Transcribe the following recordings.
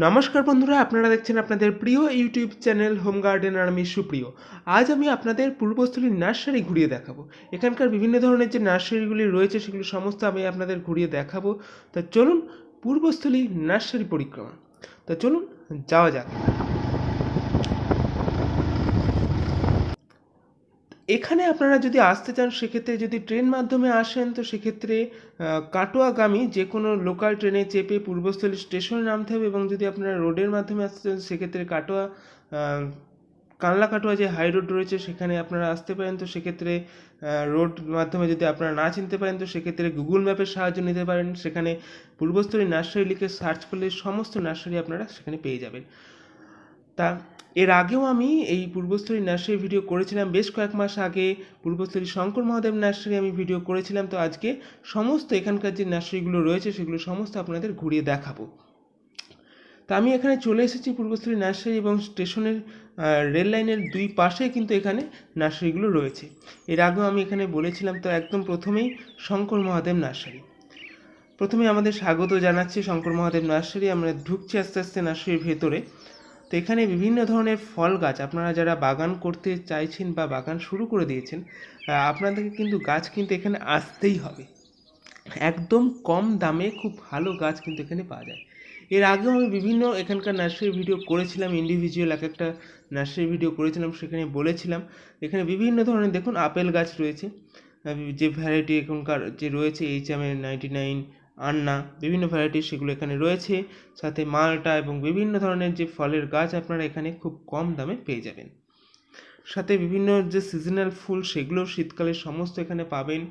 নমস্কার বন্ধুরা, আপনারা দেখছেন আপনাদের প্রিয় ইউটিউব চ্যানেল হোম গার্ডেন আর আমি সুপ্রিয়। আজ আমি আপনাদের পূর্বস্থলীর নার্সারি ঘুরিয়ে দেখাবো। এখানকার বিভিন্ন ধরনের যে নার্সারিগুলি রয়েছে, সেগুলো সমস্ত আমি আপনাদের ঘুরিয়ে দেখাবো। তা চলুন, পূর্বস্থলী নার্সারি পরিক্রমা। তা চলুন, যাওয়া যাক। এখানে আপনারা যদি আসতে চান, সেক্ষেত্রে যদি ট্রেন মাধ্যমে আসেন, তো সেক্ষেত্রে কাটোয়াগামী যে কোনো লোকাল ট্রেনে চেপে পূর্বস্থলী স্টেশনে নামতে হবে এবং যদি আপনারা রোডের মাধ্যমে আসতে চান, সেক্ষেত্রে কাটোয়া কানলা কাটোয়া যে হাই রোড রয়েছে, সেখানে আপনারা আসতে পারেন। তো সেক্ষেত্রে রোড মাধ্যমে যদি আপনারা না চিনতে পারেন, তো সেক্ষেত্রে গুগল ম্যাপের সাহায্য নিতে পারেন। সেখানে পূর্বস্থলী নার্সারি লিখে সার্চ করলে সমস্ত নার্সারি আপনারা সেখানে পেয়ে যাবেন। তা এর আগেও আমি এই পূর্বস্থলী নার্সারি ভিডিও করেছিলাম। বেশ কয়েক মাস আগে পূর্বস্থলী শঙ্কর মহাদেব নার্সারি আমি ভিডিও করেছিলাম। তো আজকে সমস্ত এখানকার যে নার্সারিগুলো রয়েছে, সেগুলো সমস্ত আপনাদের ঘুরিয়ে দেখাবো। তা আমি এখানে চলে এসেছি পূর্বস্থলী নার্সারি এবং স্টেশনের রেল লাইনের দুই পাশেই কিন্তু এখানে নার্সারিগুলো রয়েছে। এর আগেও আমি এখানে বলেছিলাম, তো একদম প্রথমেই শঙ্কর মহাদেব নার্সারি। প্রথমে আমাদের স্বাগত জানাচ্ছি শঙ্কর মহাদেব নার্সারি। আমরা ঢুকছি আস্তে আস্তে নার্সারির ভেতরে। তো এখানে বিভিন্ন ধরনের ফল গাছ আপনারা যারা বাগান করতে চাইছেন বা বাগান শুরু করে দিয়েছেন আপনাদেরকে কিন্তু গাছ কিন্তু এখানে আসতেই হবে। একদম কম দামে খুব ভালো গাছ কিন্তু এখানে পাওয়া যায়। এর আগেও আমি বিভিন্ন এখানকার নার্সারি ভিডিও করেছিলাম ইন্ডিভিজুয়াল এক একটা নার্সারি ভিডিও করেছিলাম, সেখানে বলেছিলাম, এখানে বিভিন্ন ধরনের দেখুন আপেল গাছ রয়েছে যে ভ্যারাইটি এখনকার যে রয়েছে এইচ এম নাইনটি নাইন আন্না, বিভিন্ন ভ্যারাইটি সেগুলো এখানে রয়েছে। সাথে মালটা এবং বিভিন্ন ধরনের যে ফলের গাছ আপনারা এখানে খুব কম দামে পেয়ে যাবেন। সাথে বিভিন্ন যে সিজনাল ফুল সেগুলো শীতকালে সমস্ত এখানে পাবেন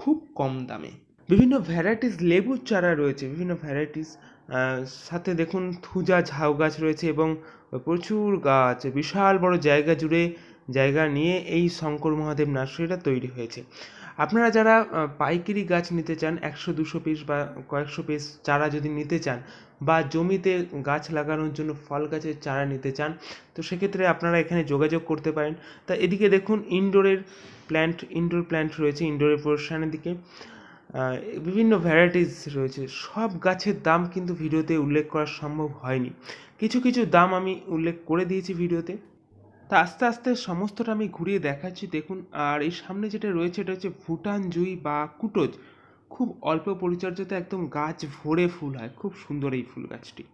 খুব কম দামে। বিভিন্ন ভ্যারাইটিস লেবুর চারা রয়েছে, বিভিন্ন ভ্যারাইটিস সাথে দেখুন থুজা ঝাউ গাছ রয়েছে এবং প্রচুর গাছ, বিশাল বড় জায়গা জুড়ে জায়গা নিয়ে এই শঙ্কর মহাদেব নার্সারিটা তৈরি হয়েছে। আপনারা যারা পাইকারি গাছ নিতে চান, একশো, দুশো পিস বা কয়েকশো পিস চারা যদি নিতে চান বা জমিতে গাছ লাগানোর জন্য ফল গাছের চারা নিতে চান, তো সেক্ষেত্রে আপনারা এখানে যোগাযোগ করতে পারেন। তা এদিকে দেখুন ইনডোরের প্ল্যান্ট ইনডোর প্ল্যান্ট রয়েছে ইনডোরের পোর্শনের দিকে। বিভিন্ন ভ্যারাইটিস রয়েছে। সব গাছের দাম কিন্তু ভিডিওতে উল্লেখ করা সম্ভব হয়নি। কিছু কিছু দাম আমি উল্লেখ করে দিয়েছি ভিডিওতে। তা আস্তে আস্তে সমস্তটা আমি ঘুরিয়ে দেখাচ্ছি। দেখুন, আর এই সামনে যেটা রয়েছে, এটা হচ্ছে ভুটান জুই বা কুটোজ। খুব অল্প পরিচর্যাতে একদম গাছ ভরে ফুল হয়। খুব সুন্দর এই ফুল গাছটি।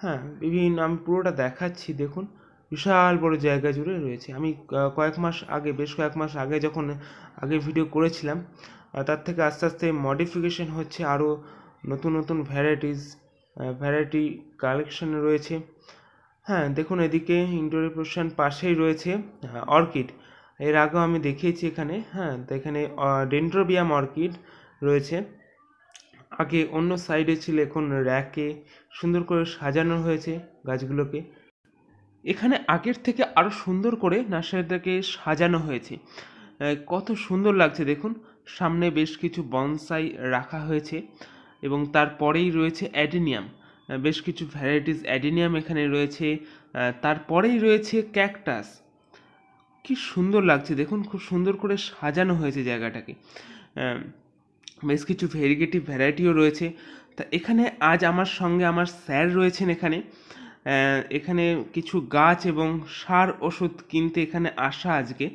হ্যাঁ বিভিন্ন আমি পুরোটা দেখাচ্ছি, দেখুন। বিশাল বড় জায়গা জুড়ে রয়েছে। আমি কয়েক মাস আগে, বেশ কয়েক মাস আগে যখন আগে ভিডিও করেছিলাম তার থেকে আস্তে আস্তে মডিফিকেশন হচ্ছে। আরও নতুন নতুন ভ্যারাইটিস ভ্যারাইটি কালেকশন রয়েছে। হ্যাঁ দেখুন এদিকে পোর্শন পাশেই রয়েছে অর্কিড। এর আগেও আমি দেখিয়েছি এখানে হ্যাঁ তো এখানে ডেন্ড্রোবিয়াম অর্কিড রয়েছে। আগে অন্য সাইডে ছিল এখন র্যাকে সুন্দর করে সাজানো হয়েছে গাছগুলোকে। এখানে আগের থেকে আরও সুন্দর করে নার্সারিটাকে সাজানো হয়েছে। কত সুন্দর লাগছে দেখুন। সামনে বেশ কিছু বনসাই রাখা হয়েছে এবং তারপরেই রয়েছে অ্যাডেনিয়াম বেশ কিছু ভ্যারাইটিস অ্যাডেনিয়াম এখানে রয়েছে তারপরেই রয়েছে ক্যাকটাস কি সুন্দর লাগছে, দেখুন খুব সুন্দর করে সাজানো হয়েছে জায়গাটাকে। বেশ কিছু ভেরিগেটিভ ভ্যারাইটিও রয়েছে। তা এখানে আজ আমার সঙ্গে আমার স্যার রয়েছেন এখানে। এখানে কিছু গাছ এবং সার ওষুধ কিনতে এখানে আসা আজকে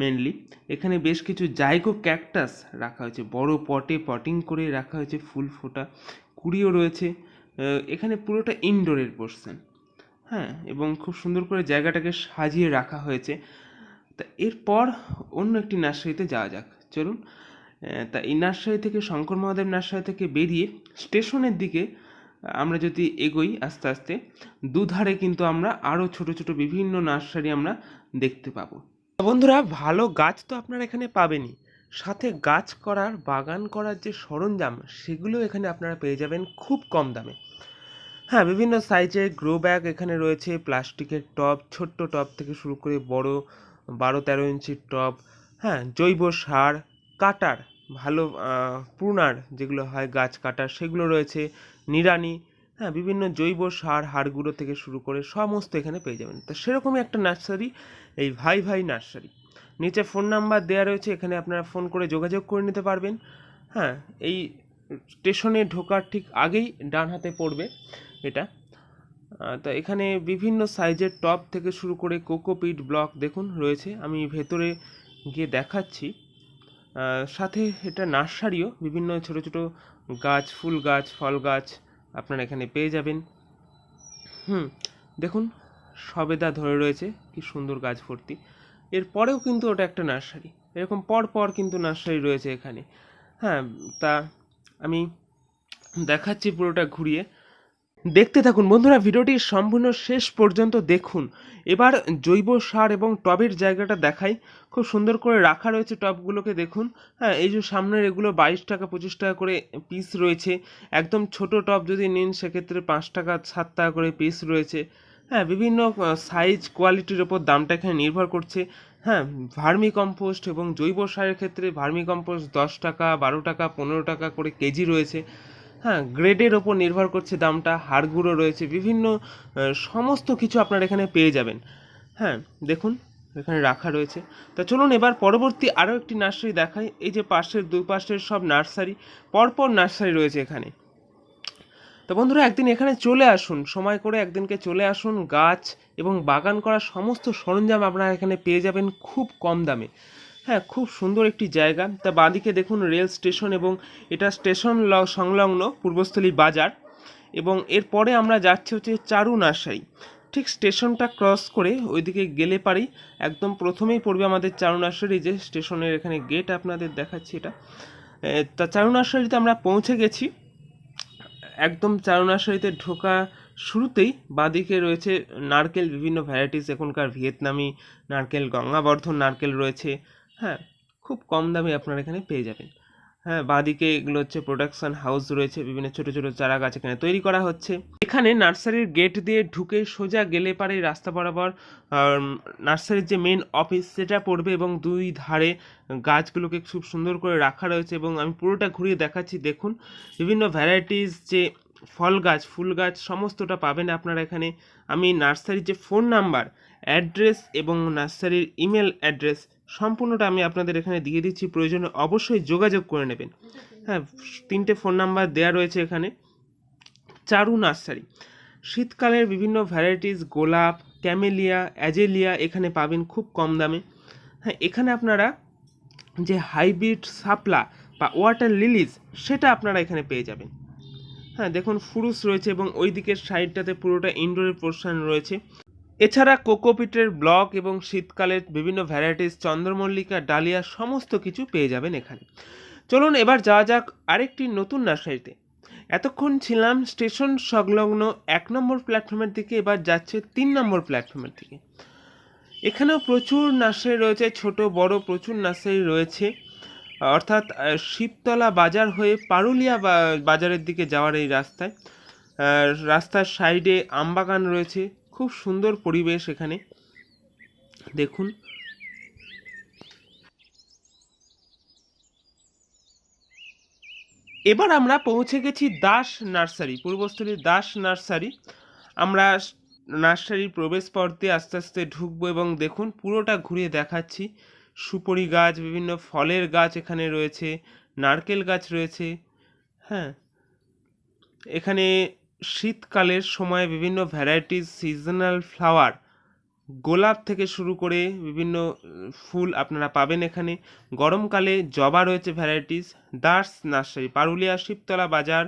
মেনলি এখানে বেশ কিছু জাইগো ক্যাকটাস রাখা হয়েছে, বড় পটে পটিং করে রাখা হয়েছে, ফুল ফোটা। কুড়িও রয়েছে। এখানে পুরোটা ইনডোরের পোর্শন হ্যাঁ এবং খুব সুন্দর করে জায়গাটাকে সাজিয়ে রাখা হয়েছে। তা এরপর অন্য একটি নার্সারিতে যাওয়া যাক। চলুন তা এই নার্সারি থেকে শঙ্কর মহাদেব নার্সারি থেকে বেরিয়ে স্টেশনের দিকে আমরা যদি এগোই আস্তে আস্তে, দুধারে কিন্তু আমরা আরও ছোট ছোট বিভিন্ন নার্সারি আমরা দেখতে পাবো। বন্ধুরা, ভালো গাছ তো আপনারা এখানে পাবেনই। সাথে গাছ করার, বাগান করার যে সরঞ্জাম, সেগুলো এখানে আপনারা পেয়ে যাবেন খুব কম দামে। হ্যাঁ বিভিন্ন সাইজের গ্রো ব্যাগ এখানে রয়েছে, প্লাস্টিকের টব, ছোট্ট টব থেকে শুরু করে বড় বারো তেরো ইঞ্চির টব হ্যাঁ জৈব সার, কাটার, ভালো প্রুনার যেগুলো হয়, গাছ কাটার সেগুলো রয়েছে, নিড়ানি হ্যাঁ বিভিন্ন জৈব সার, হাড়গুঁড়ো থেকে শুরু করে সমস্ত এখানে পেয়ে যাবেন। তো সেরকমই একটা নার্সারি, এই ভাই ভাই নার্সারি। নিচে ফোন নাম্বার দেওয়া রয়েছে, এখানে আপনারা ফোন করে যোগাযোগ করে নিতে পারবেন। হ্যাঁ এই স্টেশনে ঢোকার ঠিক আগেই ডান হাতে পড়বে এটা। তা এখানে বিভিন্ন সাইজের টপ থেকে শুরু করে কোকোপিট ব্লক দেখুন রয়েছে, আমি ভেতরে গিয়ে দেখাচ্ছি। সাথে এটা নার্সারিও, বিভিন্ন ছোট ছোট গাছ, ফুল গাছ, ফল গাছ আপনারা এখানে পেয়ে যাবেন। হুম, দেখুন, সবেদা ধরে রয়েছে, কি সুন্দর গাছ ভর্তি। এরপরেও কিন্তু ওটা একটা নার্সারি, এরকম পর পর কিন্তু নার্সারি রয়েছে এখানে। হ্যাঁ তা আমি দেখাচ্ছি পুরোটা ঘুরিয়ে। দেখতে থাকুন বন্ধুরা, ভিডিওটি সম্পূর্ণ শেষ পর্যন্ত দেখুন। এবার জৈব সার এবং টবের জায়গাটা দেখাই। খুব সুন্দর করে রাখা রয়েছে টবগুলোকে, দেখুন। হ্যাঁ এই যে সামনের এগুলো বাইশ টাকা, পঁচিশ টাকা করে পিস রয়েছে। একদম ছোট টব যদি নিন, সেক্ষেত্রে পাঁচ টাকা, সাত টাকা করে পিস রয়েছে। হ্যাঁ বিভিন্ন সাইজ কোয়ালিটির ওপর দামটা এখানে নির্ভর করছে। হ্যাঁ ভার্মি কম্পোস্ট এবং জৈব সারের ক্ষেত্রে ভার্মি কম্পোস্ট দশ টাকা, বারো টাকা, পনেরো টাকা করে কেজি রয়েছে। হ্যাঁ গ্রেডের ওপর নির্ভর করছে দামটা, হাড়গুঁড়ো রয়েছে, বিভিন্ন সমস্ত কিছু আপনারা এখানে পেয়ে যাবেন। হ্যাঁ দেখুন, এখানে রাখা রয়েছে। তা চলুন এবার পরবর্তী আরও একটি নার্সারি দেখাই। এই যে পাশের দুপাশের সব নার্সারি, পরপর নার্সারি রয়েছে এখানে। তো বন্ধুরা, একদিন এখানে চলে আসুন। সময় করে একদিনকে চলে আসুন। গাছ এবং বাগান করার সমস্ত সরঞ্জাম আপনারা এখানে পেয়ে যাবেন খুব কম দামে। হ্যাঁ খুব সুন্দর একটি জায়গা। তা বাঁদিকে দেখুন, রেল স্টেশন এবং এটা স্টেশন সংলগ্ন পূর্বস্থলী বাজার। এবং এরপরে আমরা যাচ্ছি হচ্ছে চারু ঠিক স্টেশনটা ক্রস করে ওইদিকে গেলে পারেই একদম প্রথমেই পড়বে আমাদের চারু যে স্টেশনের এখানে গেট আপনাদের দেখাচ্ছি এটা। তা চারু আমরা পৌঁছে গেছি। একদম চারু নার্সারিতে ঢোকা শুরুতেই বাঁদিকে রয়েছে নারকেল, বিভিন্ন ভ্যারাইটিস এখনকার ভিয়েতনামি নারকেল, গঙ্গাবর্ধন নারকেল রয়েছে। হ্যাঁ খুব কম দামে আপনারা এখানে পেয়ে যাবেন। হ্যাঁ বাঁদিকে এগুলো হচ্ছে প্রোডাকশন হাউস রয়েছে, বিভিন্ন ছোট ছোট চারা গাছ এখানে তৈরি করা হচ্ছে। এখানে নার্সারির গেট দিয়ে ঢুকে সোজা গেলে পারে রাস্তা বরাবর নার্সারির যে মেন অফিস সেটা পড়বে এবং দুই ধারে গাছগুলোকে খুব সুন্দর করে রাখা রয়েছে এবং আমি পুরোটা ঘুরিয়ে দেখাচ্ছি। দেখুন, বিভিন্ন ভ্যারাইটিস যে ফল গাছ, ফুল গাছ সমস্তটা পাবেন আপনারা এখানে। আমি নার্সারির যে ফোন নাম্বার অ্যাড্রেস এবং নার্সারির ইমেল অ্যাড্রেস সম্পূর্ণটা আমি আপনাদের এখানে দিয়ে দিচ্ছি। প্রয়োজনে অবশ্যই যোগাযোগ করে নেবেন। হ্যাঁ তিনটে ফোন নাম্বার দেওয়া রয়েছে এখানে। চারু নার্সারি। শীতকালের বিভিন্ন ভ্যারাইটিস গোলাপ ক্যামেলিয়া অ্যাজেলিয়া এখানে পাবেন খুব কম দামে। হ্যাঁ এখানে আপনারা যে হাইব্রিড সাপলা বা ওয়াটার লিলিজ সেটা আপনারা এখানে পেয়ে যাবেন। হ্যাঁ দেখুন ফুরুস রয়েছে এবং ওই দিকের সাইডটাতে পুরোটা ইনডোরের পোর্শন রয়েছে। এছাড়া কোকোপিটের ব্লক এবং শীতকালের বিভিন্ন ভ্যারাইটিস চন্দ্রমল্লিকা, ডালিয়া সমস্ত কিছু পেয়ে যাবেন এখানে। চলুন এবার যাওয়া যাক আরেকটি নতুন নার্সারিতে। এতক্ষণ ছিলাম স্টেশন সংলগ্ন এক নম্বর প্ল্যাটফর্মের দিকে, এবার যাচ্ছে তিন নম্বর প্ল্যাটফর্মের দিকে। এখানেও প্রচুর নার্সারি রয়েছে, ছোট, বড় প্রচুর নার্সারি রয়েছে। অর্থাৎ শিবতলা বাজার হয়ে পারুলিয়া বাজারের দিকে যাওয়ার এই রাস্তায়। রাস্তার সাইডে আমবাগান রয়েছে। খুব সুন্দর পরিবেশ এখানে। দেখুন। এবার আমরা পৌঁছে গেছি দাস নার্সারি পূর্বস্থলীর দাস নার্সারি। আমরা নার্সারির প্রবেশ পথে আস্তে আস্তে ঢুকবো এবং দেখুন, পুরোটা ঘুরিয়ে দেখাচ্ছি। সুপরি গাছ, বিভিন্ন ফলের গাছ এখানে রয়েছে, নারকেল গাছ রয়েছে হ্যাঁ। এখানে শীতকালের সময় বিভিন্ন ভ্যারাইটিস সিজনাল ফ্লাওয়ার গোলাপ থেকে শুরু করে বিভিন্ন ফুল আপনারা পাবেন এখানে। গরমকালে জবা রয়েছে ভ্যারাইটিস দাস নার্সারি, পারুলিয়া, শিবতলা বাজার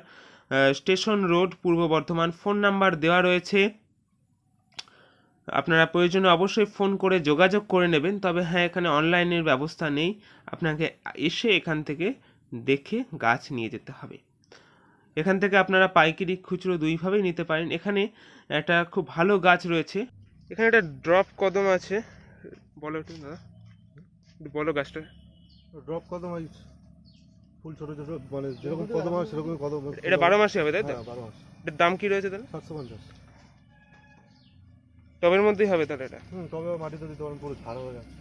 স্টেশন রোড পূর্ব বর্ধমান। ফোন নাম্বার দেওয়া রয়েছে। আপনারা প্রয়োজনে অবশ্যই ফোন করে যোগাযোগ করে নেবেন, তবে হ্যাঁ এখানে অনলাইনের ব্যবস্থা নেই। আপনাকে এসে এখান থেকে দেখে গাছ নিয়ে যেতে হবে। এখান থেকে আপনারা পাইকারি খুচরো দুইভাবেই নিতে পারেন। এখানে একটা খুব ভালো গাছ রয়েছে। এখানে একটা ড্রপ কদম আছে। বলো একটু দাদা। একটু বলো গাছটা। ড্রপ কদম আছে ফুল ছোট ছোট মানে যেরকম কদম হয় সেরকমই কদম এটা বারো মাসে হবে তাই তো? হ্যাঁ বারো মাস। এটার দাম কি রয়েছে তাহলে? সাতশো পঞ্চাশ। টবের মধ্যেই হবে তাহলে এটা? হুম তবে মাটিতে দিতে পারেন পুরো ঝাড় হয়ে যাচ্ছে।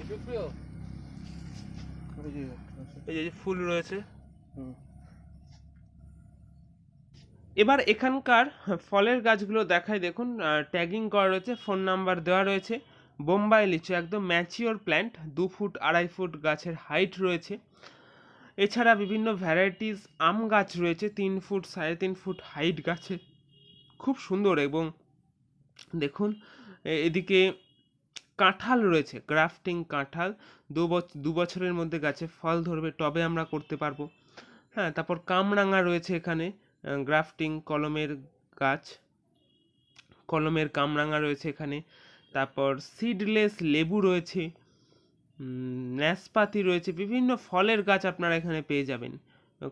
এই যে এই যে ফুল রয়েছে। এবার এখানকার ফলের গাছগুলো দেখাই দেখুন ট্যাগিং করা রয়েছে ফোন নাম্বার দেওয়া রয়েছে। বোম্বাই লিচু একদম ম্যাচিওর প্ল্যান্ট দু ফুট আড়াই ফুট গাছের হাইট রয়েছে। এছাড়া বিভিন্ন ভ্যারাইটিস আম গাছ রয়েছে তিন ফুট সাড়ে তিন ফুট হাইট গাছে। খুব সুন্দর এবং দেখুন এদিকে কাঁঠাল রয়েছে, গ্রাফটিং কাঁঠাল। দু দু বছরের মধ্যে গাছে ফল ধরবে, টবে আমরা করতে পারব। হ্যাঁ তারপর কামরাঙা রয়েছে এখানে গ্রাফটিং কলমের গাছ। কলমের কামরাঙা রয়েছে এখানে। তারপর সিডলেস লেবু রয়েছে ন্যাসপাতি রয়েছে, বিভিন্ন ফলের গাছ আপনারা এখানে পেয়ে যাবেন।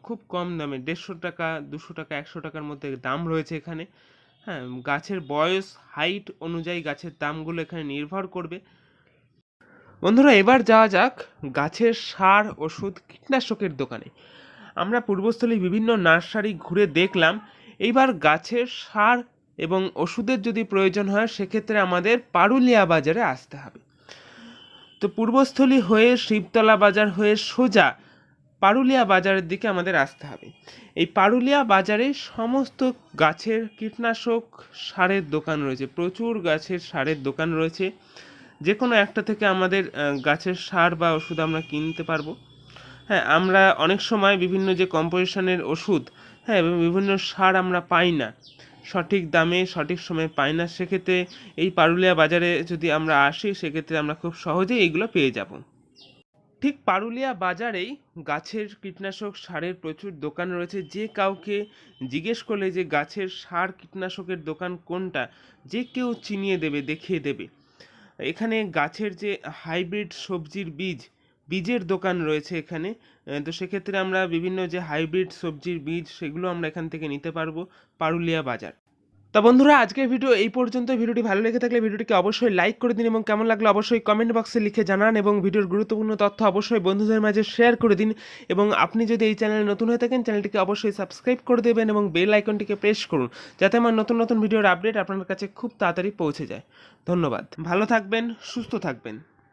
খুব কম দামে, দেড়শো টাকা, দুশো টাকা, একশো টাকার মধ্যে দাম রয়েছে এখানে। হ্যাঁ গাছের বয়স হাইট অনুযায়ী গাছের দামগুলো এখানে নির্ভর করবে। বন্ধুরা, এবার যাওয়া যাক গাছের সার, ওষুধ, কীটনাশকের দোকানে। আমরা পূর্বস্থলী বিভিন্ন নার্সারি ঘুরে দেখলাম, এইবার গাছের সার এবং ওষুধের যদি প্রয়োজন হয়, সেক্ষেত্রে আমাদের পারুলিয়া বাজারে আসতে হবে। তো পূর্বস্থলী হয়ে শিবতলা বাজার হয়ে সোজা পারুলিয়া বাজারের দিকে আমাদের আসতে হবে। এই পারুলিয়া বাজারে সমস্ত গাছের কীটনাশক সারের দোকান রয়েছে, প্রচুর গাছের সারের দোকান রয়েছে। যে কোনো একটা থেকে আমাদের গাছের সার বা ওষুধ আমরা কিনতে পারব। হ্যাঁ আমরা অনেক সময় বিভিন্ন যে কম্পোজিশনের ওষুধ হ্যাঁ এবং বিভিন্ন সার আমরা পাই না, সঠিক দামে, সঠিক সময়ে পাই না, সেক্ষেত্রে এই পারুলিয়া বাজারে যদি আমরা আসি, সেক্ষেত্রে আমরা খুব সহজেই এইগুলো পেয়ে যাব। ঠিক পারুলিয়া বাজারেই গাছের কীটনাশক সারের প্রচুর দোকান রয়েছে। যে কাউকে জিজ্ঞেস করলে যে গাছের সার কীটনাশকের দোকান কোনটা, যে কেউ চিনিয়ে দেবে, দেখিয়ে দেবে। এখানে গাছের যে হাইব্রিড সবজির বীজ, বীজের দোকান রয়েছে এখানে। তো সেক্ষেত্রে আমরা বিভিন্ন যে হাইব্রিড সবজির বীজ, সেগুলো আমরা এখান থেকে নিতে পারব পারুলিয়া বাজার। তা বন্ধুরা, আজকের ভিডিও এই পর্যন্ত। ভিডিওটি ভালো লেগে থাকলে ভিডিওটিকে অবশ্যই লাইক করে দিন এবং কেমন লাগল অবশ্যই কমেন্ট বক্সে লিখে জানান এবং ভিডিওর গুরুত্বপূর্ণ তথ্য অবশ্যই বন্ধুদের মাঝে শেয়ার করে দিন এবং আপনি যদি এই চ্যানেলে নতুন হয়ে থাকেন চ্যানেলটিকে অবশ্যই সাবস্ক্রাইব করে দেবেন এবং বেল আইকনটিকে প্রেস করুন যাতে আমার নতুন নতুন ভিডিওর আপডেট আপনার কাছে খুব তাড়াতাড়ি পৌঁছে যায়। ধন্যবাদ। ভালো থাকবেন, সুস্থ থাকবেন।